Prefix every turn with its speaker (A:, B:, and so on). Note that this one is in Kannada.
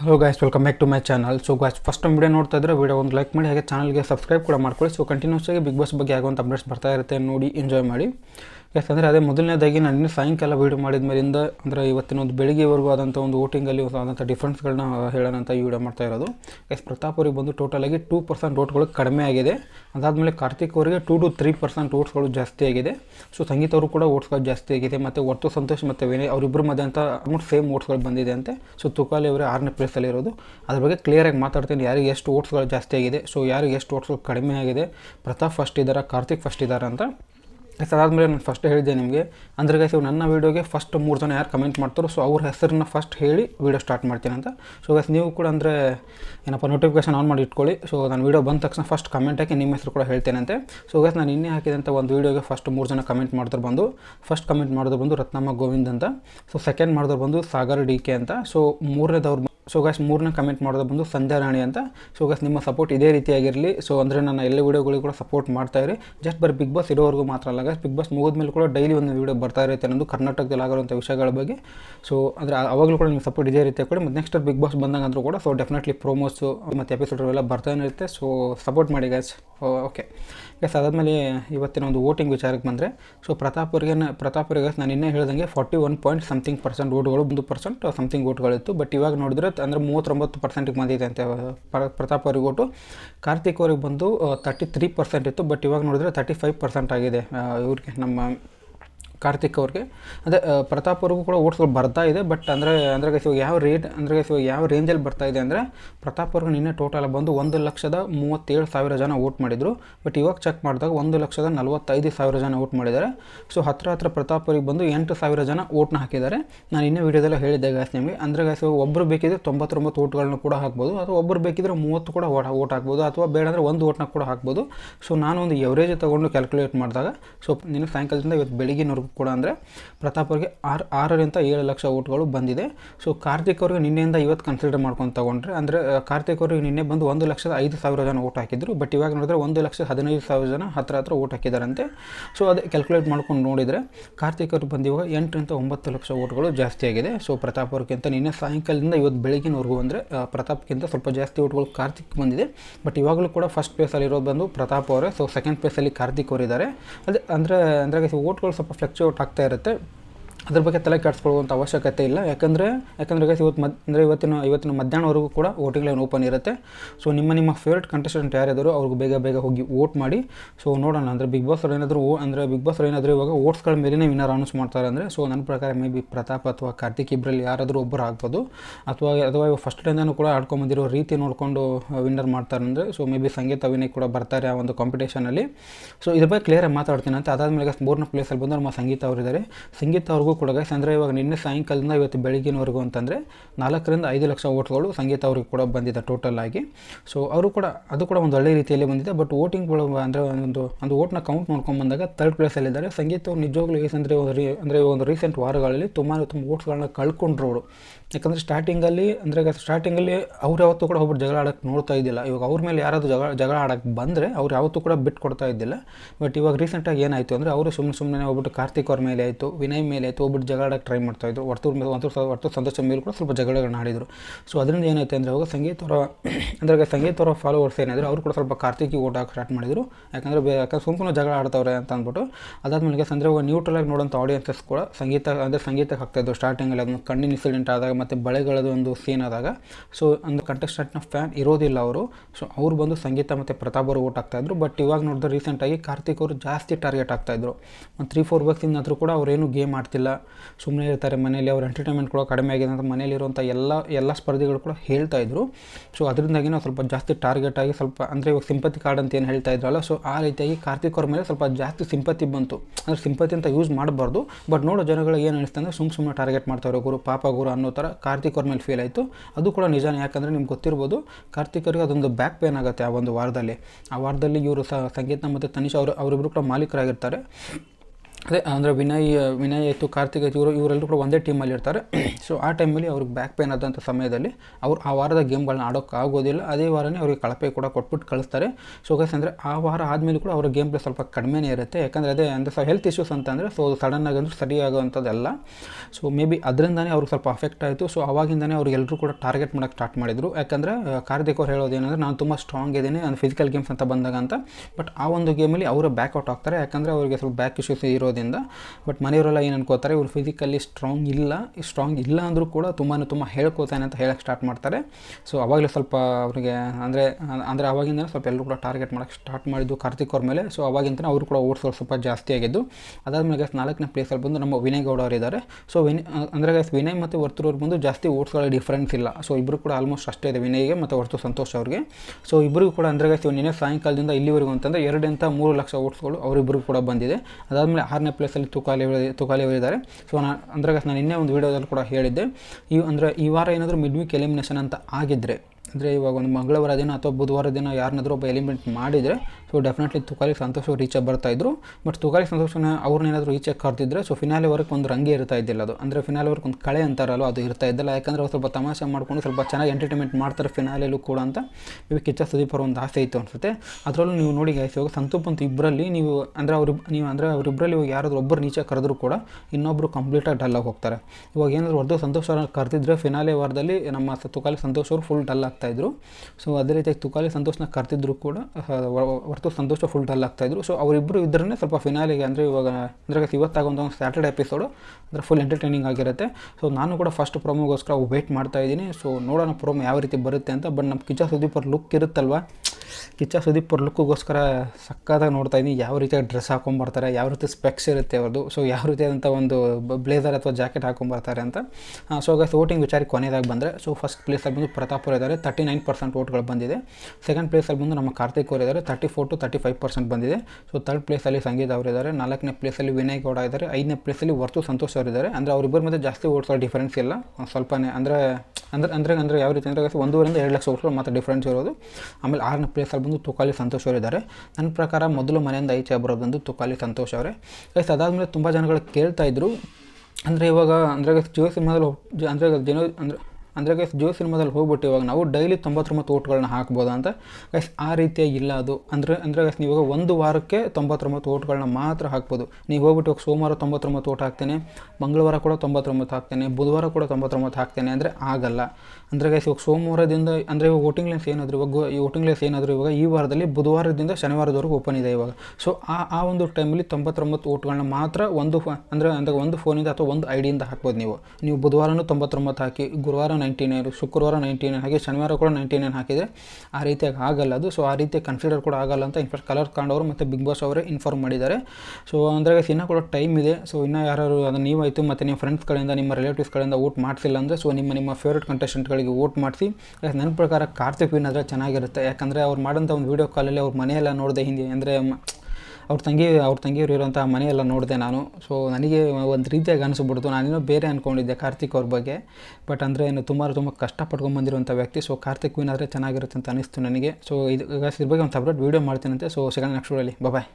A: Hello guys welcome back to my channel so guys first time video ನೋಡ್ತಾ ಇದ್ರೆ ವಿಡಿಯೋ ಒಂದು ಲೈಕ್ ಮಾಡಿ, ಹಾಗೆ ಚಾನಲ್ಗೆ ಸಬ್ಸ್ಕ್ರೈಬ್ ಕೂಡ ಮಾಡ್ಕೊಳ್ಳಿ. ಸೊ ಕಂಟಿನ್ಯೂಸ್ ಆಗಿ ಬಿಗ್ ಬಾಸ್ ಬಗ್ಗೆ ಆಗುವಂಥ ಅಪ್ಡೇಟ್ಸ್ ಬರ್ತಾ ಇರುತ್ತೆ, ನೋಡಿ ಎಂಜಾಯ್ ಮಾಡಿ. ಯಾಕಂದರೆ ಅದೇ ಮೊದಲನೇದಾಗಿ ನಾನು ಇನ್ನೂ ಸಾಯಂಕಾಲ ವೀಡಿಯೋ ಮಾಡಿದ ಮೇಲಿಂದ ಅಂದರೆ ಇವತ್ತಿನ ಒಂದು ಬೆಳಿಗ್ಗೆವರೆಗೂ ಆದಂಥ ಒಂದು ವೋಟಿಂಗಲ್ಲಿ ಆದಂಥ ಡಿಫ್ರೆನ್ಸ್ಗಳನ್ನ ಹೇಳೋಣ ಅಂತ ಈ ವಿಡಿಯೋ ಮಾಡ್ತಾ ಇರೋದು. ಎಸ್ ಪ್ರತಾಪ್ ಅವರಿಗೆ ಬಂದು ಟೋಟಲಾಗಿ ಟೂ ಪರ್ಸೆಂಟ್ ವೋಟ್ಗಳು ಕಡಿಮೆ ಆಗಿದೆ. ಅದಾದಮೇಲೆ ಕಾರ್ತಿಕ್ ಅವರಿಗೆ ಟೂ ಟು ತ್ರೀ ಪರ್ಸೆಂಟ್ ವೋಟ್ಸ್ಗಳು ಜಾಸ್ತಿ ಆಗಿದೆ. ಸೊ ಸಂಗೀತ ಅವರು ಕೂಡ ವೋಟ್ಸ್ಗಳು ಜಾಸ್ತಿ ಆಗಿದೆ. ಮತ್ತು ಒಟ್ಟು ಸಂತೋಷ್ ಮತ್ತು ವಿನಯ್ ಅವರಿಬ್ಬರ ಮಧ್ಯೆ ಅಂತ ಆಲ್ಮೋಸ್ಟ್ ಸೇಮ್ ವೋಟ್ಸ್ಗಳು ಬಂದಿದೆ ಅಂತೆ. ಸೊ ತುಕಾಲಿ ಅವರೇ ಆರನೇ ಪ್ಲೇಸಲ್ಲಿ ಇರೋದು. ಅದ್ರ ಬಗ್ಗೆ ಕ್ಲಿಯರಾಗಿ ಮಾತಾಡ್ತೀನಿ. ಯಾರಿಗೆ ಎಷ್ಟು ವೋಟ್ಸ್ಗಳು ಜಾಸ್ತಿ ಆಗಿದೆ. ಸೊ ಯಾರಿಗೆ ಎಷ್ಟು ವೋಟ್ಸ್ಗಳು ಕಡಿಮೆ ಆಗಿದೆ. ಪ್ರತಾಪ್ ಫಸ್ಟ್ ಇದ್ದಾರೆ, ಕಾರ್ತಿಕ್ ಫಸ್ಟ್ ಇದ್ದಾರೆ ಅಂತ. ಅದಾದಮೇಲೆ ನಾನು ಫಸ್ಟ್ ಹೇಳಿದ್ದೆ ನಿಮಗೆ. ಅಂದ್ರೆ ಗೈಸ್ ಇವು ನನ್ನ ವೀಡಿಯೋಗೆ ಫಸ್ಟ್ ಮೂರು ಜನ ಯಾರು ಕಮೆಂಟ್ ಮಾಡ್ತಾರೋ ಸೊ ಅವ್ರ ಹೆಸರನ್ನ ಫಸ್ಟ್ ಹೇಳಿ ವೀಡಿಯೋ ಸ್ಟಾರ್ಟ್ ಮಾಡ್ತೀನಿ ಅಂತ. ಸೊ ಗೈಸ್ ನೀವು ಕೂಡ ಅಂದರೆ ಏನಪ್ಪ ನೋಟಿಫಿಕೇಶನ್ ಆನ್ ಮಾಡಿ ಇಟ್ಕೊಳ್ಳಿ. ಸೊ ನಾನು ವೀಡಿಯೋ ಬಂದ ತಕ್ಷಣ ಫಸ್ಟ್ ಕಮೆಂಟ್ ಹಾಕಿ ನಿಮ್ಮ ಹೆಸರು ಕೂಡ ಹೇಳ್ತೇನಂತೆ ಸೊ ಗೈಸ್ ನಾನು ಇನ್ನೇ ಹಾಕಿದಂಥ ಒಂದು ವೀಡಿಯೋಗೆ ಫಸ್ಟ್ ಮೂರು ಜನ ಕಮೆಂಟ್ ಮಾಡಿದ್ರು ಬಂದು ಫಸ್ಟ್ ಕಮೆಂಟ್ ಮಾಡಿದ್ರು ಬಂದು ರತ್ನಮ್ಮ ಗೋವಿಂದ್ ಅಂತ. ಸೊ ಸೆಕೆಂಡ್ ಮಾಡಿದ್ರು ಬಂದು ಸಾಗರ್ ಡಿ ಕೆ ಅಂತ. ಸೊ ಮೂರನೇದವ್ರು ಸೊ ಗಾಸ್ ಮೂರನೇ ಕಮೆಂಟ್ ಮಾಡೋದು ಬಂದು ಸಂಧ್ಯಾ ರಾಣಿ ಅಂತ. ಸೊ ಗಾಸ್ ನಿಮ್ಮ ಸಪೋರ್ಟ್ ಇದೇ ರೀತಿಯಾಗಿರಲಿ. ಸೊ ಅಂದರೆ ನಾನು ಎಲ್ಲ ವೀಡಿಯೋಗಳಿಗೆ ಕೂಡ ಸಪೋರ್ಟ್ ಮಾಡ್ತಾ ಇರಿ. ಜಸ್ಟ್ ಬರೀ ಬಿಗ್ ಬಾಸ್ ಇರೋವರೆಗೂ ಮಾತ್ರ ಅಲ್ಲ ಗಾಯ್ಸ್ ಬಿಗ್ ಬಾಸ್ ಮುಗಿದ್ಮೇಲೆ ಕೂಡ ಡೈಲಿ ಒಂದು ವೀಡಿಯೋ ಬರ್ತಾ ಇರುತ್ತೆ ಅನ್ನೋದು ಕರ್ನಾಟಕದಲ್ಲಿ ಆಗಿರುವಂಥ ವಿಷಯಗಳ ಬಗ್ಗೆ. ಸೊ ಅಂದರೆ ಅವಾಗಲೂ ಕೂಡ ನಿಮ್ಮ ಸಪೋರ್ಟ್ ಇದೇ ರೀತಿ ಕೊಡಿ. ಮತ್ತು ನೆಕ್ಸ್ಟ್ ಬಿಗ್ ಬಾಸ್ ಬಂದಾಗ ಅಂದರೂ ಕೂಡ ಸೊ ಡೆಫಿನೆಟ್ಲಿ ಪ್ರೋಮೋಸು ಮತ್ತು ಎಪಿಸೋಡ್ ಎಲ್ಲ ಬರ್ತಾನೆ ಇರುತ್ತೆ. ಸೊ ಸಪೋರ್ಟ್ ಮಾಡಿ ಗಾಯ್ಸ್ ಓಕೆ. ಎಸ್ ಅದಾದಮೇಲೆ ಇವತ್ತಿನ ಒಂದು ವೋಟಿಂಗ್ ವಿಚಾರಕ್ಕೆ ಬಂದರೆ ಸೊ ಪ್ರತಾಪ್ ಅವರಿಗೆ ನಾನು ಇನ್ನೇ ಹೇಳ್ದಂಗೆ forty one point something percent ವೋಟ್ಗಳು ಒಂದು ಪರ್ಸೆಂಟ್ ಸಮಥಿಂಗ್ ವೋಟ್ಗಳಿತ್ತು ಬಟ್ ಇವಾಗ ನೋಡಿದ್ರೆ ಅಂದರೆ ಮೂವತ್ತೊಂಬತ್ತು ಪರ್ಸೆಂಟಿಗೆ ಬಂದಿದೆ ಅಂತ ಪ್ರತಾಪ್ ಅವ್ರಿಗೆ ಓಟು ಕಾರ್ತಿಕ್ ಅವ್ರಿಗೆ ಬಂದು ತರ್ಟಿ ತ್ರೀ ಪರ್ಸೆಂಟ್ ಇತ್ತು. ಬಟ್ ಇವಾಗ ನೋಡಿದ್ರೆ ತರ್ಟಿ ಫೈವ್ ಪರ್ಸೆಂಟ್ ಆಗಿದೆ ಇವ್ರಿಗೆ ನಮ್ಮ ಕಾರ್ತಿಕ್ ಅವ್ರಿಗೆ. ಅಂದರೆ ಪ್ರತಾಪ್ ಅವ್ರಿಗೂ ಕೂಡ ಓಟ್ಸ್ಗಳು ಬರ್ತಾ ಇದೆ ಬಟ್ ಅಂದರೆ, ಅಂದ್ರೆ ಇವಾಗ ಯಾವ ರೇಟ್ ಅಂದರೆ ಇವಾಗ ಯಾವ ರೇಂಜಲ್ಲಿ ಬರ್ತಾ ಇದೆ ಅಂದರೆ, ಪ್ರತಾಪ್ ಅವ್ರಿಗೆ ನಿನ್ನೆ ಟೋಟಲ್ ಬಂದು ಒಂದು ಲಕ್ಷದ ಮೂವತ್ತೇಳು ಸಾವಿರ ಜನ ಓಟ್ ಮಾಡಿದರು. ಬಟ್ ಇವಾಗ ಚೆಕ್ ಮಾಡಿದಾಗ ಒಂದು ಲಕ್ಷದ ನಲವತ್ತೈದು ಸಾವಿರ ಜನ ಓಟ್ ಮಾಡಿದ್ದಾರೆ. ಸೊ ಹತ್ರ ಹತ್ರ ಪ್ರತಾಪ್ ಅವ್ರಿಗೆ ಬಂದು ಎಂಟು ಸಾವಿರ ಜನ ಓಟ್ನ ಹಾಕಿದ್ದಾರೆ. ನಾನು ಇನ್ನೇ ವೀಡಿಯೋದಲ್ಲೇ ಹೇಳಿದ್ದೆ ಗಾಯ್ಸ್ ನಿಮಗೆ. ಅಂದರೆ ಗಾಯ್ಸ್ ಒಬ್ಬರು ಬೇಕಿದ್ರೆ ತೊಂಬತ್ತೊಂಬತ್ತು ಓಟ್ಗಳನ್ನ ಕೂಡ ಹಾಕ್ಬೋದು, ಅಥವಾ ಒಬ್ಬರು ಬೇಕಿದ್ರೆ ಮೂವತ್ತು ಕೂಡ ಓಟ್ ಓಟ್ ಹಾಕ್ಬೋದು, ಅಥವಾ ಬೇಡ ಅಂದರೆ ಒಂದು ಓಟ್ನ ಕೂಡ ಹಾಕ್ಬೋದು. ಸೊ ನಾನು ಒಂದು ಎವರೇಜ್ ತೊಗೊಂಡು ಕ್ಯಾಲ್ಕುಲೇಟ್ ಮಾಡಿದಾಗ ಸೊ ನಿನ್ನೆ ಸಾಯಂಕಾಲದಿಂದ ಇವತ್ತು ಬೆಳಗಿನವರೆಗೂ ಕೂಡ ಅಂದರೆ ಪ್ರತಾಪ್ ಅವ್ರಿಗೆ ಆರು, ಆರರಿಂದ ಏಳು ಲಕ್ಷ ಓಟ್ಗಳು ಬಂದಿದೆ. ಸೊ ಕಾರ್ತಿಕ್ ಅವ್ರಿಗೆ ನಿನ್ನೆಯಿಂದ ಇವತ್ತು ಕನ್ಸಿಡರ್ ಮಾಡ್ಕೊಂಡು ತಗೊಂಡ್ರೆ, ಅಂದರೆ ಕಾರ್ತಿಕ್ ಅವರಿಗೆ ನಿನ್ನೆ ಬಂದು ಒಂದು ಲಕ್ಷದ ಐದು ಸಾವಿರ ಜನ ಓಟ್ ಹಾಕಿದ್ರು ಬಟ್ ಇವಾಗ ನೋಡಿದ್ರೆ ಒಂದು ಲಕ್ಷದ ಹದಿನೈದು ಸಾವಿರ ಜನ ಹತ್ರ ಹತ್ರ ಓಟ್ ಹಾಕಿದಾರಂತೆ. ಸೊ ಅದೇ ಕ್ಯಾಲ್ಕುಲೇಟ್ ಮಾಡ್ಕೊಂಡು ನೋಡಿದರೆ ಕಾರ್ತಿಕ್ ಅವ್ರಿಗೆ ಬಂದಿವಾಗ ಎಂಟರಿಂದ ಒಂಬತ್ತು ಲಕ್ಷ ಓಟ್ಗಳು ಜಾಸ್ತಿ ಆಗಿದೆ. ಸೊ ಪ್ರತಾಪ್ ಅವ್ರಿಗಿಂತ ನಿನ್ನೆ ಸಾಯಂಕಾಲದಿಂದ ಇವತ್ತು ಬೆಳಗಿನವರೆಗೂ ಅಂದರೆ ಪ್ರತಾಪ್ಗಿಂತ ಸ್ವಲ್ಪ ಜಾಸ್ತಿ ಓಟ್ಗಳು ಕಾರ್ತಿಕ್ ಬಂದಿದೆ. ಬಟ್ ಇವಾಗಲೂ ಕೂಡ ಫಸ್ಟ್ ಪ್ಲೇಸಲ್ಲಿರೋದು ಬಂದು ಪ್ರತಾಪ್ ಅವರೇ. ಸೊ ಸೆಕೆಂಡ್ ಪ್ಲೇಸಲ್ಲಿ ಕಾರ್ತಿಕ್ ಅವರಿದ್ದಾರೆ. ಅದೇ, ಅಂದರೆ ಅಂದರೆ ಓಟ್ಗಳು ಸ್ವಲ್ಪ ಫ್ಲಕ್ಚುಯೇಟ್ ಆಗ್ತಾ ಇರುತ್ತೆ. ಅದ್ರ ಬಗ್ಗೆ ತಲೆ ಕೆಡಿಸ್ಕೊಳ್ಳುವಂಥ ಅವಶ್ಯಕತೆ ಇಲ್ಲ. ಯಾಕಂದರೆ ಯಾಕಂದರೆ ಗೈಸ್ ಇವತ್ತು ಮದ್, ಅಂದರೆ ಇವತ್ತಿನ ಇವತ್ತಿನ ಮಧ್ಯಾಹ್ನವರೆಗೂ ಕೂಡ ವೋಟಿಂಗ್ ಲೈನ್ ಓಪನ್ ಇರುತ್ತೆ. ಸೊ ನಿಮ್ಮ ನಿಮ್ಮ ಫೇವ್ರೇಟ್ ಕಂಟೆಸ್ಟೆಂಟ್ ಯಾರಿದ್ದಾರೋ ಅವ್ರಿಗೆ ಬೇಗ ಬೇಗ ಹೋಗಿ ವೋಟ್ ಮಾಡಿ. ಸೊ ನೋಡೋಣ, ಅಂದರೆ ಬಿಗ್ ಬಾಸ್ ಏನಾದರೂ ಅಂದರೆ ಬಿಗ್ ಬಾಸ್ ಏನಾದರೂ ಇವಾಗ ವೋಟ್ಸ್ಗಳ ಮೇಲೇ ವಿನ್ನರ್ ಅನೌನ್ಸ್ ಮಾಡ್ತಾರೆ ಅಂದರೆ ಸೊ ನನ್ನ ಪ್ರಕಾರ ಮೇ ಬಿ ಪ್ರತಾಪ್ ಅಥವಾ ಕಾರ್ತಿಕ್ ಇಬ್ಬರಲ್ಲಿ ಯಾರಾದರೂ ಒಬ್ಬರು ಆಗ್ಬೋದು. ಅಥವಾ ಅಥವಾ ಇವಾಗ ಫಸ್ಟ್ ಟೈಮ್ದಾನು ಕೂಡ ಆಡ್ಕೊಂಬಂದಿರೋ ರೀತಿ ನೋಡಿಕೊಂಡು ವಿನ್ನರ್ ಮಾಡ್ತಾರೆ ಅಂದರೆ so maybe Sangeetha Vinay ಕೂಡ ಬರ್ತಾರೆ ಆ ಒಂದು ಕಾಂಪಿಟೇಷನಲ್ಲಿ ಸೊ ಇದ್ರ ಬಗ್ಗೆ ಕ್ಲಿಯರಾಗಿ ಮಾತಾಡ್ತೀನಿ ಅಂತ. ಅದಾದಮೇಲೆ ಮೂರನೇ ಪ್ಲೇಸಲ್ಲಿ ಬಂದು ನಮ್ಮ ಸಂಗೀತ ಅವರಿದ್ದಾರೆ. ಸಂಗೀತ ಅವ್ರಿಗೂ ಕೂಡ ಗೈಸ್ ಅಂದರೆ ಇವಾಗ ನಿನ್ನೆ ಸಾಯಂಕಾಲದಿಂದ ಇವತ್ತು ಬೆಳಗಿನವರೆಗೂ ಅಂತಂದರೆ ನಾಲ್ಕರಿಂದ ಐದು ಲಕ್ಷ ಓಟ್ಗಳು ಸಂಗೀತ ಅವ್ರಿಗೆ ಕೂಡ ಬಂದಿದೆ ಟೋಟಲ್ ಆಗಿ. ಸೊ ಅವರು ಕೂಡ, ಅದು ಕೂಡ ಒಂದು ಒಳ್ಳೆ ರೀತಿಯಲ್ಲಿ ಬಂದಿದೆ ಬಟ್ ವೋಟಿಂಗ್ಗಳು ಅಂದರೆ ಒಂದು ಒಂದು ಓಟ್ನ ಕೌಂಟ್ ನೋಡ್ಕೊಂಡು ಬಂದಾಗ ತರ್ಡ್ ಪ್ಲೇಸಲ್ಲಿದ್ದಾರೆ ಸಂಗೀತ ನಿಜವಾಗ್ಲೂ ಏಸ್ ಅಂದರೆ ಒಂದು ರೀ ಅಂದರೆ ಒಂದು ರೀಸೆಂಟ್ ವಾರಗಳಲ್ಲಿ ತುಂಬ ತುಂಬ ಓಟ್ಸ್ಗಳನ್ನ ಕಳ್ಕೊಂಡ್ರು ಅವರು ಯಾಕಂದರೆ ಸ್ಟಾರ್ಟಿಂಗಲ್ಲಿ ಅಂದರೆ ಸ್ಟಾರ್ಟಿಂಗಲ್ಲಿ ಅವ್ರು ಯಾವತ್ತೂ ಕೂಡ ಒಬ್ಬರು ಜಗಳ ಆಡೋಕ್ಕೆ ನೋಡ್ತಾ ಇದ್ದಿಲ್ಲ. ಇವಾಗ ಅವ್ರ ಮೇಲೆ ಯಾರಾದರೂ ಜಗಳ ಜಗಳ ಆಡೋಕ್ಕೆ ಬಂದರೆ ಅವ್ರು ಯಾವತ್ತೂ ಕೂಡ ಬಿಟ್ಟು ಕೊಡ್ತಾ ಇದ್ದಿಲ್ಲ. ಬಟ್ ಇವಾಗ ರೀಸೆಂಟಾಗಿ ಏನಾಯಿತು ಅಂದರೆ ಅವರು ಸುಮ್ಮನೆ ಸುಮ್ಮನೆ ಹೋಗ್ಬಿಟ್ಟು ಕಾರ್ತಿಕ್ ಅವ್ರ ಮೇಲೆ ಆಯಿತು, ವಿನಯ್ ಮೇಲೆ ಆಯಿತು ಒಬ್ಬರು ಜಗಳ ಆಡೋಕ್ಕೆ ಟ್ರೈ ಮಾಡ್ತಾಯಿದ್ರು ವರ್ತೂರ್ ಮೇಲೆ ಒಂದು ಹೊರತು ಸಂತೋಷ ಮೇಲೆ ಕೂಡ ಸ್ವಲ್ಪ ಜಗಳಗಳನ್ನ ಆಡಿದರು. ಸೊ ಅದರಿಂದ ಏನಾಯಿತು ಅಂದರೆ ಅವಾಗ ಸಂಗೀತ ಅವರ, ಅಂದರೆ ಸಂಗೀತ ಅವರ ಫಾಲೋವರ್ಸ್ ಏನಿದ್ರು ಅವರು ಕೂಡ ಸ್ವಲ್ಪ ಕಾರ್ತಿಕ್ಗೆ ಓಟ್ ಹಾಕಿ ಸ್ಟಾರ್ಟ್ ಮಾಡಿದರು. ಯಾಕಂದರೆ ಬೇ, ಯಾಕಂದ್ರೆ ಸುಮ್ಮನೆ ಜಗಳ ಆಡ್ತವ್ರೆ ಅಂತ ಅಂದ್ಬಿಟ್ಟು. ಅದಾದ್ಮೇಲೆ ಅಂದರೆ ನ್ಯೂಟ್ರಲಾಗಿ ನೋಡೋಂಥ ಆಡಿಯನ್ಸಸ್ ಕೂಡ ಸಂಗೀತ, ಅಂದರೆ ಸಂಗೀತಕ್ಕೆ ಹಾಕ್ತಾಯಿದ್ರು ಸ್ಟಾರ್ಟಿಂಗಲ್ಲಿ ಅದನ್ನು ಕಣ್ಣಿನ ಇನ್ಸಿಡೆಂಟ್ ಆದಾಗ ಮತ್ತು ಬಳೆಗಳದ್ದು ಒಂದು ಸೀನ್ ಆದಾಗ. ಸೊ ಒಂದು ಕಂಟೆಸ್ಟೆಂಟ್ನ ಫ್ಯಾನ್ ಇರೋದಿಲ್ಲ ಅವರು. ಸೊ ಅವ್ರು ಬಂದು ಸಂಗೀತ ಮತ್ತು ಪ್ರತಾಪ್ ಅವರು ಓಟ್ ಆಗ್ತಾಯಿದ್ರು ಬಟ್ ಇವಾಗ ನೋಡಿದ್ರೆ ರೀಸೆಂಟಾಗಿ ಕಾರ್ತಿಕ್ ಅವರು ಜಾಸ್ತಿ ಟಾರ್ಗೆಟ್ ಆಗ್ತಾಯಿದ್ರು ಒಂದು ತ್ರೀ ಫೋರ್ ವೀಕ್ಸಿಂದ ಆದರೂ ಕೂಡ ಅವರೇನು ಗೇಮ್ ಆಡ್ತಿಲ್ಲ. ಸುಮ್ಮನೆ ಇರ್ತಾರೆ ಮನೇಲಿ ಅವ್ರ ಎಂಟರ್ಟೈನ್ಮೆಂಟ್ ಕೂಡ ಕಡಿಮೆ ಆಗಿದೆ ಅಂತ ಮನೇಲಿರುವಂಥ ಎಲ್ಲ ಎಲ್ಲ ಸ್ಪರ್ಧಿಗಳು ಕೂಡ ಹೇಳ್ತಾ ಇದ್ರು. ಸೊ ಅದರಿಂದಾಗಿ ನಾವು ಸ್ವಲ್ಪ ಜಾಸ್ತಿ ಟಾರ್ಗೆಟ್ ಆಗಿ ಸ್ವಲ್ಪ, ಅಂದರೆ ಇವಾಗ ಸಿಂಪತಿ ಕಾರ್ಡ್ ಅಂತ ಏನು ಹೇಳ್ತಾ ಇದ್ರಲ್ಲ ಸೊ ಆ ರೀತಿಯಾಗಿ ಕಾರ್ತಿಕ್ ಅವ್ರ ಮೇಲೆ ಸ್ವಲ್ಪ ಜಾಸ್ತಿ ಸಿಂಪತಿ ಬಂತು. ಅಂದರೆ ಸಿಂಪತಿ ಅಂತ ಯೂಸ್ ಮಾಡಬಾರ್ದು. ಬಟ್ ನೋಡೋ ಜನಗಳಿಗೆ ಏನು ಅನಿಸ್ತು ಅಂದರೆ ಸುಮ್ಮ ಸುಮ್ಮನೆ ಟಾರ್ಗೆಟ್ ಮಾಡ್ತಾರೆ ಗುರು, ಪಾಪ ಗುರು ಅನ್ನೋ ಥರ ಕಾರ್ತಿಕ್ ಅವ್ರ ಮೇಲೆ ಫೀಲ್ ಆಯಿತು. ಅದು ಕೂಡ ನಿಜಾನೇ, ಯಾಕಂದರೆ ನಿಮ್ಗೆ ಗೊತ್ತಿರ್ಬೋದು ಕಾರ್ತಿಕ್ ಅವ್ರಿಗೆ ಅದೊಂದು ಬ್ಯಾಕ್ ಪೇನ್ ಆಗುತ್ತೆ ಆ ಒಂದು ವಾರದಲ್ಲಿ. ಆ ವಾರದಲ್ಲಿ ಇವರು ಸಂಗೀತ ಮತ್ತು ತನಿಷ್ ಅವರು ಅವರಿಬ್ಬರು ಕೂಡ ಮಾಲೀಕರಾಗಿರ್ತಾರೆ. ಅದೇ, ಅಂದರೆ ವಿನಯ್ ವಿನಯ್ ಆಯಿತು ಕಾರ್ತಿಕ್ ಆಯಿತು, ಇವರು ಇವರೆಲ್ಲರೂ ಕೂಡ ಒಂದೇ ಟೀಮಲ್ಲಿ ಇರ್ತಾರೆ. ಸೊ ಆ ಟೈಮಲ್ಲಿ ಅವ್ರಿಗೆ ಬ್ಯಾಕ್ ಪೇನ್ ಆದಂಥ ಸಮಯದಲ್ಲಿ ಅವ್ರು ಆ ವಾರದ ಗೇಮ್ಗಳನ್ನ ಆಡೋಕ್ಕೆ ಆಗೋದಿಲ್ಲ. ಅದೇ ವಾರನೇ ಅವ್ರಿಗೆ ಕಳಪೆ ಕೂಡ ಕೊಟ್ಬಿಟ್ಟು ಕಳಿಸ್ತಾರೆ. ಸೊ ಗೈಸ್ ಅಂದರೆ ಆ ವಾರ ಆದಮೇಲೆ ಕೂಡ ಅವ್ರ ಗೇಮ್ ಪ್ಲೇ ಸ್ವಲ್ಪ ಕಡಿಮೆನೇ ಇರುತ್ತೆ. ಯಾಕಂದರೆ ಅದೇ, ಅಂದರೆ ಸೊ ಹೆಲ್ತ್ ಇಶ್ಯೂಸ್ ಅಂತಂದರೆ ಸೊ ಸಡನ್ನಾಗಿ ಅಂದ್ರೆ ಸರಿ ಆಗೋವಂಥದ್ದಲ್ಲ. ಸೊ ಮೇ ಬಿ ಅದರಿಂದನೇ ಅವ್ರಿಗೆ ಸ್ವಲ್ಪ ಅಫೆಕ್ಟ್ ಆಯಿತು. ಸೊ ಅವಾಗಿಂದನೇ ಅವ್ರಿಗೆಲ್ಲರೂ ಕೂಡ ಟಾರ್ಗೆಟ್ ಮಾಡೋಕ್ಕೆ ಸ್ಟಾರ್ಟ್ ಮಾಡಿದರು. ಯಾಕಂದರೆ ಕಾರ್ತಿಕ್ ಅವ್ರು ಹೇಳೋದು ಏನಂದರೆ, ನಾನು ತುಂಬ ಸ್ಟ್ರಾಂಗ್ ಇದ್ದೀನಿ. ನಾನು ಫಿಸಿಕಲ್ ಗೇಮ್ಸ್ ಅಂತ ಬಂದಾಗ ಅಂತ. ಬಟ್ ಆ ಒಂದು ಗೇಮಲ್ಲಿ ಅವರು ಬ್ಯಾಕ್ಔಟ್ ಆಗ್ತಾರೆ. ಯಾಕಂದರೆ ಅವರಿಗೆ ಸ್ವಲ್ಪ ಬ್ಯಾಕ್ ಇಶ್ಯೂಸ್ ಇರೋದ್ರಿಂದ ಬಟ್ ಮನೆಯವರೆಲ್ಲ ಏನು ಅನ್ಕೋತಾರೆ, ಇವ್ರು ಫಿಸಿಕಲಿ ಸ್ಟ್ರಾಂಗ್ ಇಲ್ಲ ಸ್ಟ್ರಾಂಗ್ ಇಲ್ಲ ಅಂದರೂ ಕೂಡ ತುಂಬಾ ತುಂಬ ಹೇಳ್ಕೋತಾನೆ ಅಂತ ಹೇಳಕ್ಕೆ ಸ್ಟಾರ್ಟ್ ಮಾಡ್ತಾರೆ. ಸೊ ಅವಾಗಲೇ ಸ್ವಲ್ಪ ಅವರಿಗೆ ಅಂದರೆ ಅಂದರೆ ಅವಾಗಿಂದ ಸ್ವಲ್ಪ ಎಲ್ಲರೂ ಕೂಡ ಟಾರ್ಗೆಟ್ ಮಾಡೋಕ್ಕೆ ಸ್ಟಾರ್ಟ್ ಮಾಡಿದ್ದು ಕಾರ್ತಿಕ್ ಅವ್ರ ಮೇಲೆ. ಸೊ ಅವಾಗಿಂದ ಅವರು ಕೂಡ ಓಡಿಸೋರು ಸ್ವಲ್ಪ ಜಾಸ್ತಿ ಆಗಿದ್ದು. ಅದಾದಮೇಲೆ ಗೈಸ್ ನಾಲ್ಕನೇ ಪ್ಲೇಸಲ್ಲಿ ಬಂದು ನಮ್ಮ ವಿನಯ್ ಗೌಡ ಅವರು ಇದ್ದಾರೆ ಸೊ ವಿನಯ್, ಅಂದರೆ ಗೈಸ್ ವಿನಯ್ ಮತ್ತು ವರ್ತೂರವ್ರು ಬಂದು ಜಾಸ್ತಿ ಓಟ್ಸ್ಗಳ ಡಿಫ್ರೆನ್ಸ್ ಇಲ್ಲ. ಸೊ ಇಬ್ಬರು ಕೂಡ ಆಲ್ಮೋಸ್ಟ್ ಅಷ್ಟೇ ಇದೆ ವಿನಯ್ಗೆ ಮತ್ತು ವರ್ತು ಸಂತೋಷ್ ಅವ್ರಿಗೆ. ಸೊ ಇಬ್ಬರಿಗೂ ಕೂಡ ಅಂದರೆ ಗೈಸ್ ನಿನ್ನೆ ಸಾಯಂಕಾಲದಿಂದ ಇಲ್ಲಿವರೆಗೂ ಅಂತಂದರೆ ಎರಡಂತ ಮೂರು ಲಕ್ಷ ಓಟ್ಸ್ಗಳು ಅವರಿಬ್ಬರು ಕೂಡ ಬಂದಿದೆ. ಅದಾದಮೇಲೆ ಆರನೇ ಪ್ಲೇಸಲ್ಲಿ ತುಕಾಲಿ ತೂಕಾಲಿ ಅವರಿದ್ದಾರೆ ಸೊ ನಾನು ಅಂದ್ರೆ ನಾನು ನಿನ್ನೆ ಒಂದು ವೀಡಿಯೋದಲ್ಲಿ ಕೂಡ ಹೇಳಿದ್ದೆ. ಈ, ಅಂದರೆ ಈ ವಾರ ಏನಾದರೂ ಮಿಡ್ ವೀಕ್ ಎಲಿಮಿನೇಷನ್ ಅಂತ ಆಗಿದ್ದರೆ ಅಂದರೆ ಇವಾಗ ಒಂದು ಮಂಗಳವಾರ ದಿನ ಅಥವಾ ಬುಧವಾರ ದಿನ ಯಾರನ್ನಾದರೂ ಒಬ್ಬ ಎಲಿಮೆಂಟ್ ಮಾಡಿದರೆ ಸೊ ಡೆಫಿನೆಟ್ಲಿ ತುಕಾಲಿ ಸಂತೋಷ ರೀಚಾಗಿ ಬರ್ತಾಯಿದ್ರು ಬಟ್ ತುಕಾಲಿ ಸಂತೋಷನ ಅವ್ರನ್ನೇನಾದರೂ ಈಚೆಗೆ ಕರೆದಿದ್ರೆ ಸೊ ಫಿನಾಲೆವರೆಗೆ ಒಂದು ರಂಗೆ ಇರ್ತಾ ಇದ್ದಿಲ್ಲ ಅದು. ಅಂದರೆ ಫಿನಾಲೆವರೆಗೆ ಒಂದು ಕಳೆ ಅಂತಾರಲ್ಲ ಅದು ಇರ್ತಾ ಇದ್ದಿಲ್ಲ. ಯಾಕಂದರೆ ಅವ್ರು ಸ್ವಲ್ಪ ತಮಾಷೆ ಮಾಡ್ಕೊಂಡು ಸ್ವಲ್ಪ ಚೆನ್ನಾಗಿ ಎಂಟರ್ಟೈನ್ಮೆಂಟ್ ಮಾಡ್ತಾರೆ ಫಿನಾಲೆಲ್ಲೂ ಕೂಡ ಅಂತ. ಇವಾಗ ಕಿಚ್ಚ ಸುದೀಪ್ ಅವರ ಒಂದು ಆಸೆ ಇತ್ತು ಅನಿಸುತ್ತೆ. ಅದರಲ್ಲೂ ನೀವು ನೋಡಿ ಗೈಸ್ ಇವಾಗ ಸಂತೂಪ್ ಅಂತ ಇಬ್ಬರಲ್ಲಿ ನೀವು ಅಂದರೆ ಅವರು ನೀವು ಅಂದರೆ ಅವರಿಬ್ಬರಲ್ಲಿ ಇವಾಗ ಯಾರಾದರೂ ಒಬ್ಬರು ನೀಚೆ ಕರೆದ್ರು ಕೂಡ ಇನ್ನೊಬ್ಬರು ಕಂಪ್ಲೀಟಾಗಿ ಡಲ್ಲಾಗಿ ಹೋಗ್ತಾರೆ. ಇವಾಗ ಏನಾದರೂ ಹೊರದು ಸಂತೋಷ ಕರೆದಿದ್ರೆ ಫಿನಾಲೆ ವಾರದಲ್ಲಿ ನಮ್ಮ ತುಕಾಲಿ ಸಂತೋಷ್ ಅವರು ಫುಲ್ ಡಲ್ ಆಗ್ತಾಯಿದ್ರು. ಸೊ ಅದೇ ರೀತಿಯಾಗಿ ತುಕಾಲಿ ಸಂತೋಷನ ಕರ್ತಿದ್ರು ಕೂಡ ಹೊರತು ಸಂತೋಷ ಫುಲ್ ಡಲ್ ಆಗ್ತಾಯಿದ್ರು. ಸೊ ಅವರಿಬ್ಬರು ಇದ್ರೇ ಸ್ವಲ್ಪ ಫಿನಾಲಿಗೆ ಅಂದರೆ ಇವಾಗ, ಅಂದರೆ ಇವತ್ತಾಗೊಂದು ಒಂದು ಸ್ಯಾಟರ್ಡೆ ಎಪಿಸೋಡು ಅಂದರೆ ಫುಲ್ ಎಂಟರ್ಟೈನಿಂಗ್ ಆಗಿರುತ್ತೆ. ಸೊ ನಾನು ಕೂಡ ಫಸ್ಟ್ ಪ್ರೊಮೋಗೋಸ್ಕರ ವೇಟ್ ಮಾಡ್ತಾ ಇದ್ದೀನಿ. ಸೊ ನೋಡೋಣ ಪ್ರೊಮೋ ಯಾವ ರೀತಿ ಬರುತ್ತೆ ಅಂತ. ಬಟ್ ನಮ್ಮ ಕಿಚ್ಚ ಸುದೀಪ್ ಅವ್ರ ಲುಕ್ ಇರುತ್ತಲ್ವ? ಕಿಚ್ಚ ಸುದೀಪ್ ಅವ್ರ ಸಕ್ಕತ್ತಾಗಿ ನೋಡ್ತಾ ಇದ್ದೀನಿ ಯಾವ ರೀತಿಯ ಡ್ರೆಸ್ ಹಾಕೊಂಬರ್ತಾರೆ ಯಾವ ರೀತಿ ಸ್ಪೆಕ್ಸ್ ಇರುತ್ತೆ ಅವ್ರದ್ದು ಸೊ, ಯಾವ ರೀತಿಯಾದಂಥ ಒಂದು ಬ್ಲೇಸರ್ ಅಥವಾ ಜಾಕೆಟ್ ಹಾಕೊಂಬರ್ತಾರೆ ಅಂತ. ಸೊ ಗೈಸ್ ವೋಟಿಂಗ್ ವಿಚಾರಕ್ಕೆ ಕೊನೆಯದಾಗಿ ಬಂದರೆ, ಸೊ, ಫಸ್ಟ್ ಪ್ಲೇಸಲ್ಲಿ ಬಂದು ಪ್ರತಾಪ್ ಇದ್ದಾರೆ. ತರ್ಟಿ ನೈನ್ ಪರ್ಸೆಂಟ್ ವೋಟ್ಗಳು ಬಂದಿದೆ. ಸೆಕೆಂಡ್ ಪ್ಲೇಸಲ್ಲಿ ಬಂದು ನಮ್ಮ ಕಾರ್ತಿಕ್ ಇದ್ದಾರೆ. Thirty four to thirty five percent ಬಂದಿದೆ. ಸೊ, ತರ್ಡ್ ಪ್ಲೇಸಲ್ಲಿ ಸಂಗೀತ ಅವರು ಇದ್ದಾರೆ. ನಾಲ್ಕನೇ ಪ್ಲೇಸಲ್ಲಿ ವಿನಯ್ ಗೌಡ ಇದ್ದಾರೆ. ಐದನೇ ಪ್ಲೇಸಲ್ಲಿ ವರ್ತು ಸಂತೋಷ್ ಅವರು ಇದ್ದಾರೆ. ಅಂದರೆ ಅವರಿಬ್ಬರ ಮಧ್ಯೆ ಜಾಸ್ತಿ ಓಟ್ಸ್ಗಳ ಡಿಫರೆನ್ಸ್ ಇಲ್ಲ. ಸ್ವಲ್ಪನೇ ಅಂದರೆ ಅಂದರೆ ಅಂದರೆ ಯಾವ ರೀತಿ ಅಂದರೆ, ಒಂದೂವರೆಯಿಂದ ಎರಡು ಲಕ್ಷ ಓಟ್ಗಳು ಮಾತ್ರ ಡಿಫ್ರೆನ್ಸ್ ಇರೋದು. ಆಮೇಲೆ ಆರನೇ ಪ್ಲೇಸಲ್ಲಿ ಬಂದು ತುಕಾಲಿ ಸಂತೋಷ್ ಅವರಿದ್ದಾರೆ ನನ್ನ ಪ್ರಕಾರ ಮೊದಲು ಮನೆಯಿಂದ ಈಚೆ ಬರೋದು ಬಂದು ತುಕಾಲಿ ಸಂತೋಷ್ ಅವರೇ. ಗೈಸ್ ಅದಾದಮೇಲೆ ತುಂಬ ಜನಗಳು ಕೇಳ್ತಾ ಇದ್ರು. ಅಂದರೆ ಇವಾಗ, ಅಂದರೆ ಜಿಯೋ ಸಿನಿಮಾದಲ್ಲಿ ಅಂದರೆ ಜನೋ ಅಂದರೆ ಅಂದರೆ ಗೈಸ್ ಜೋ ಸಿನಿಮಾದಲ್ಲಿ ಹೋಗ್ಬಿಟ್ಟು ಇವಾಗ ನಾವು ಡೈಲಿ ತೊಂಬತ್ತೊಂಬತ್ತು ಓಟ್ಗಳನ್ನ ಹಾಕ್ಬೋದಾ ಅಂತ? ಗೈಸ್ ಆ ರೀತಿಯಾಗಿ ಇಲ್ಲ ಅದು. ಅಂದರೆ ಅಂದರೆ ಗೈಸ್ ನೀವು ಒಂದು ವಾರಕ್ಕೆ ತೊಂಬತ್ತೊಂಬತ್ತು ಓಟ್ಗಳನ್ನ ಮಾತ್ರ ಹಾಕ್ಬೋದು. ನೀವು ಹೋಗ್ಬಿಟ್ಟು ಇವಾಗ ಸೋಮವಾರ ತೊಂಬತ್ತೊಂಬತ್ತು ಓಟ್ ಹಾಕ್ತೇನೆ, ಮಂಗಳವಾರ ಕೂಡ ತೊಂಬತ್ತೊಂಬತ್ತು ಹಾಕ್ತೇನೆ, ಬುಧವಾರ ಕೂಡ ತೊಂಬತ್ತೊಂಬತ್ತು ಹಾಕ್ತೇನೆ ಅಂದರೆ ಆಗಲ್ಲ. ಅಂದರೆ ಗೈಸ್ ಇವಾಗ ಸೋಮವಾರದಿಂದ, ಅಂದರೆ ಇವಾಗ ವೋಟಿಂಗ್ ಲೆನ್ಸ್ ಏನಾದರೂ ಇವಾಗ ಈ ವೋಟಿಂಗ್ ಲೆನ್ಸ್ ಏನಾದರೂ ಇವಾಗ ಈ ವಾರದಲ್ಲಿ ಬುಧವಾರದಿಂದ ಶನಿವಾರದವರೆಗೂ ಓಪನ್ ಇದೆ ಇವಾಗ. ಸೊ ಆ ಆ ಒಂದು ಟೈಮಲ್ಲಿ ತೊಂಬತ್ತೊಂಬತ್ತು ಓಟ್ಗಳನ್ನ ಮಾತ್ರ ಒಂದು ಫೋ, ಅಂದರೆ ಅಂದರೆ ಒಂದು ಫೋನಿಂದ ಅಥವಾ ಒಂದು ಐಡಿಯಿಂದ ಡಿಯಿಂದ ಹಾಕ್ಬೋದು ನೀವು. ನೀವು ಬುಧವಾರನೂ ತೊಂಬತ್ತೊಂಬತ್ತು ಹಾಕಿ ಗುರುವಾರ ನೈಂಟಿ ನೈನ್ ಶುಕ್ರವಾರ ನೈಂಟಿ ನೈನ್ ಹಾಗೆ ಶನಿವಾರ ಕೂಡ ನೈಂಟಿ ನೈನ್ ಹಾಕಿದರೆ ಆ ರೀತಿಯಾಗಿ ಆಗಲ್ಲ ಅದು. ಸೊ ಆ ರೀತಿ ಕನ್ಸಿಡರ್ ಕೂಡ ಆಗಲ್ಲ ಅಂತ ಇನ್ಫ್ಯಾಕ್ಟ್ ಕಲರ್ ಕಾಂಡವರು ಮತ್ತು ಬಿಗ್ ಬಾಸ್ ಅವರೇ ಇನ್ಫಾರ್ಮ್ ಮಾಡಿದ್ದಾರೆ. ಸೊ ಅಂದರೆ ಇನ್ನೂ ಕೂಡ ಟೈಮ್ ಇದೆ. ಸೊ ಇನ್ನೂ ಯಾರು ಅದು ನೀವಾಯಿತು ಮತ್ತು ನಿಮ್ಮ ಫ್ರೆಂಡ್ಸ್ ಕಡೆಯಿಂದ, ನಿಮ್ಮ ರಿಲೇಟಿವ್ಸ್ ಕಡೆಯಿಂದ ವೋಟ್ ಮಾಡಿಸಿಲ್ಲ ಅಂದರೆ ಸೊ ನಿಮ್ಮ ನಿಮ್ಮ ಫೇವ್ರೇಟ್ ಕಂಟೆಸ್ಟೆಂಟ್ಗಳಿಗೆ ವೋಟ್ ಮಾಡಿಸಿ. ನನ್ನ ಪ್ರಕಾರ ಕಾರ್ತಿಕ್ ವಿನ್ ಆದರೆ ಚೆನ್ನಾಗಿರುತ್ತೆ. ಯಾಕಂದರೆ ಅವ್ರು ಮಾಡೋಂಥ ಒಂದು ವೀಡಿಯೋ ಕಾಲಲ್ಲಿ ಅವ್ರ ಮನೆಯೆಲ್ಲ ನೋಡಿದೆ ಹಿಂದೆ ಅಂದರೆ ಅವ್ರ ತಂಗಿ, ಅವ್ರ ತಂಗಿಯವರು ಇರೋಂಥ ಮನೆಯೆಲ್ಲ ನೋಡಿದೆ ನಾನು. ಸೊ ನನಗೆ ಒಂದು ರೀತಿಯಾಗಿ ಅನಿಸ್ಬಿಡ್ತು. ನಾನೇನೋ ಬೇರೆ ಅಂದ್ಕೊಂಡಿದ್ದೆ ಕಾರ್ತಿಕ್ ಅವ್ರ ಬಗ್ಗೆ. ಬಟ್ ಅಂದರೆ ಏನು ತುಂಬ ತುಂಬ ಕಷ್ಟಪಟ್ಕೊಂಡು ಬಂದಿರುವಂಥ ವ್ಯಕ್ತಿ. ಸೊ ಕಾರ್ತಿಕ್ ವಿನ್ ಆದರೆ ಚೆನ್ನಾಗಿರುತ್ತೆ ಅಂತ ಅನಿಸ್ತು ನನಗೆ. ಸೊ ಇದು ಇದ್ರ ಬಗ್ಗೆ ಒಂದು ಸಪ್ರೇಟ್ ವೀಡಿಯೋ ಮಾಡ್ತೀನಂತೆ. ಸೊ ಸಿಗೋಣ ನೆಕ್ಸ್ಟ್ ಬಾಯ್